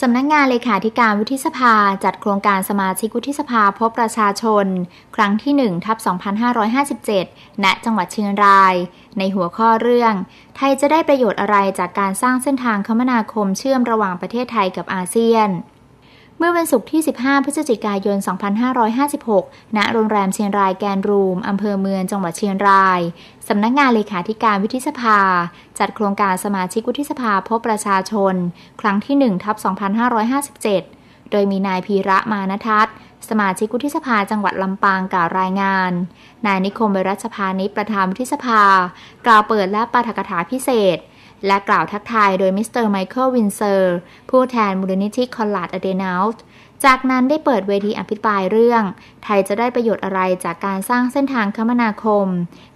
สำนักงานเลขาธิการวุฒิสภาจัดโครงการสมาชิกวุฒิสภาพบประชาชน ครั้งที่1ทับ2557 ณ จังหวัดเชียงราย ในหัวข้อเรื่อง ไทยจะได้ประโยชน์อะไรจากการสร้างเส้นทางคมนาคมเชื่อมระหว่างประเทศไทยกับอาเซียน เมื่อวันศุกร์ที่ 15 พฤศจิกายน 2556 ณ โรงแรมเชียงรายแกนรูม อำเภอเมือง จังหวัดเชียงราย สำนักงานเลขาธิการวุฒิสภา จัดโครงการสมาชิกวุฒิสภาพบประชาชน ครั้งที่ 1 ทับ 2557 โดยมีนายพีระมานทัศน์สมาชิกวุฒิสภาจังหวัดลำปางกล่าวรายงาน นายนิคมเวรัชพานิชประธานวุฒิสภา กล่าวเปิดและปาฐกถาพิเศษ และกล่าวทักทายโดยมิสเตอร์ไมเคิลวินเซอร์ผู้แทนมูลนิธิคอลลาดอเดนาลจากนั้นได้เปิดเวทีอภิปรายเรื่อง ไทยจะได้ประโยชน์อะไรจากการสร้างเส้นทางคมนาคม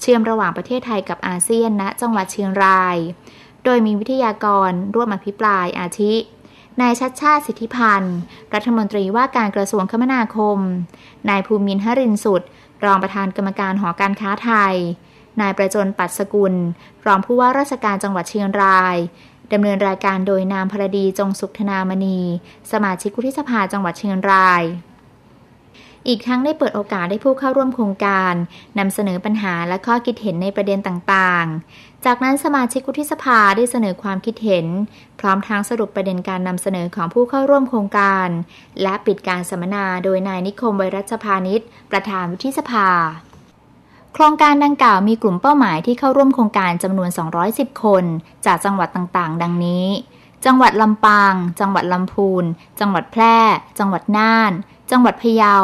เชื่อมระหว่างประเทศไทยกับอาเซียนณจังหวัดเชียงราย โดยมีวิทยากรร่วมอภิปรายอาทิ นายชัดชาติสิทธิพันธ์ รัฐมนตรีว่าการกระทรวงคมนาคม นายภูมินทรินสุด รองประธานกรรมการหอการค้าไทย นายประจนปัตสกุล รองผู้ว่าราชการจังหวัดเชียงรายดำเนินรายการโดยนามพรดีจงสุขธนามณี สมาชิกวุฒิสภาจังหวัดเชียงราย อีกทั้งได้เปิดโอกาสให้ผู้เข้าร่วมโครงการนำเสนอปัญหาและข้อคิดเห็นในประเด็นต่างๆ จากนั้นสมาชิกวุฒิสภาได้เสนอความคิดเห็น พร้อมทั้งสรุปประเด็นการนำเสนอของผู้เข้าร่วมโครงการ และปิดการสัมมนาโดยนายนิคมไวรัชพานิชประธานวุฒิสภา โครงการดังกล่าวมีกลุ่มเป้าหมายที่เข้าร่วมโครงการจำนวน 210 คน จากจังหวัดต่างๆ ดังนี้ จังหวัดลำปาง จังหวัดลำพูน จังหวัดแพร่ จังหวัดน่าน จังหวัดพะเยา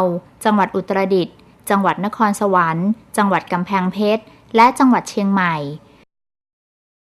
จังหวัดอุตรดิตถ์ จังหวัดนครสวรรค์ จังหวัดกำแพงเพชร และจังหวัดเชียงใหม่